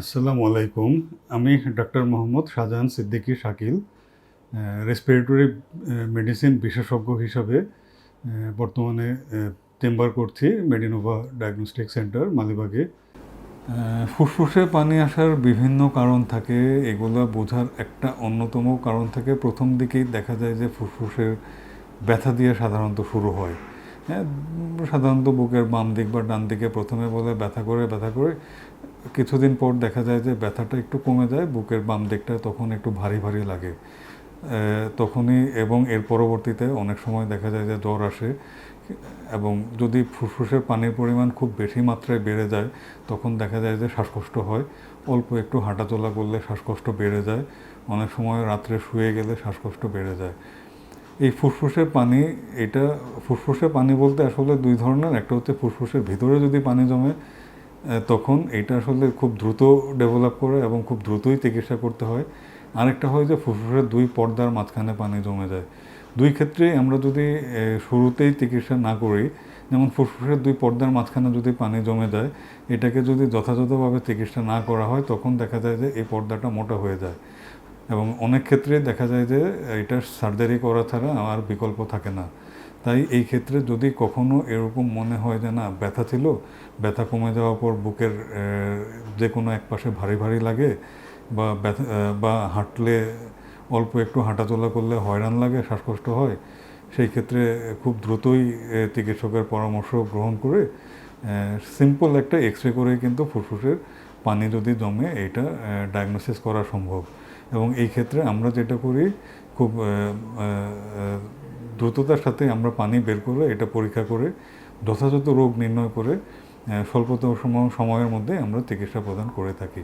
আসসালামু আলাইকুম। আমি doctor Mohammad Shahjahan Siddiqui Shakil respiratory medicine বিশেষজ্ঞ হিসাবে বর্তমানে চেম্বার করছি মেডিনোভা ডায়াগনস্টিক সেন্টার মালিবাগে। ফুসফুসে পানি আসার বিভিন্ন কারণ থাকে, এগুলো বোঝার একটা অন্যতম কারণ থাকে। প্রথম দিকেই দেখা যায় যে ফুসফুসের ব্যথা দিয়ে সাধারণত শুরু হয়। হ্যাঁ সাধারণত বুকের বাম দিক বা ডান দিকে প্রথমে বলে ব্যথা করে ব্যথা করে কিছুদিন পর দেখা যায় যে ব্যথাটা একটু কমে যায়, বুকের বাম দিকটা তখন একটু ভারী ভারী লাগে। তখনই এবং এর পরবর্তীতে অনেক সময় দেখা যায় যে জ্বর আসে এবং যদি ফুসফুসের পানির পরিমাণ খুব বেশি মাত্রায় বেড়ে যায়, তখন দেখা যায় যে শ্বাসকষ্ট হয়। অল্প একটু হাঁটাচলা করলে শ্বাসকষ্ট বেড়ে যায়। অনেক সময় রাত্রে শুয়ে গেলে শ্বাসকষ্ট বেড়ে যায়। এই ফুসফুসের পানি, এটা ফুসফুসের পানি বলতে আসলে দুই ধরনের। একটা হচ্ছে ফুসফুসের ভিতরে যদি পানি জমে তখন এটা আসলে খুব দ্রুত ডেভেলপ করে এবং খুব দ্রুতই চিকিৎসা করতে হয়। আরেকটা হয় যে ফুসফুসের দুই পর্দার মাঝখানে পানি জমে যায়। দুই ক্ষেত্রেই আমরা যদি শুরুতেই চিকিৎসা না করি, যেমন ফুসফুসের দুই পর্দার মাঝখানে যদি পানি জমে যায়, এটাকে যদি যথাযথভাবে চিকিৎসা না করা হয়, তখন দেখা যায় যে এই পর্দাটা মোটা হয়ে যায়। এবং অনেক ক্ষেত্রে দেখা যায় যে এটা সার্জারি করা ছাড়া আর বিকল্প থাকে না। তাই এই ক্ষেত্রে যদি কখনো এরকম মনে হয় যে না, ব্যথা ছিল, ব্যথা কমে যাওয়ার পর বুকের যে কোনো এক পাশে ভারী ভারী লাগে বা ব্যথা বা হাঁটলে অল্প একটু হাঁটাচলা করলে হয়রান লাগে, শ্বাসকষ্ট হয়, সেই ক্ষেত্রে খুব দ্রুতই চিকিৎসকের পরামর্শ গ্রহণ করে সিম্পল একটা এক্স রে করে কিন্তু ফুসফুসের পানি যদি জমে এইটা ডায়াগনোসিস করা সম্ভব। এবং এই ক্ষেত্রে আমরা যেটা করি, খুব দ্রুততার সাথে আমরা পানি বের করে এটা পরীক্ষা করে, যথাযথ রোগ নির্ণয় করে স্বল্পতম সময়ের মধ্যে আমরা চিকিৎসা প্রদান করে থাকি।